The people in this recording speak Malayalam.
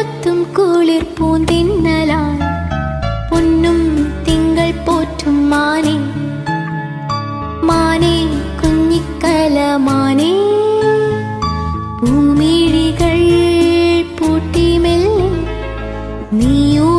കൊത്തും കുളിർ പൂന്തിന്നലാൻ പൊന്നും തിങ്കൾ പോറ്റും മാനേ. മാനെ കുഞ്ഞിക്കല മാനെ. ഭൂമിഴികൾ പൂട്ടിമെല്ലെ നീയോ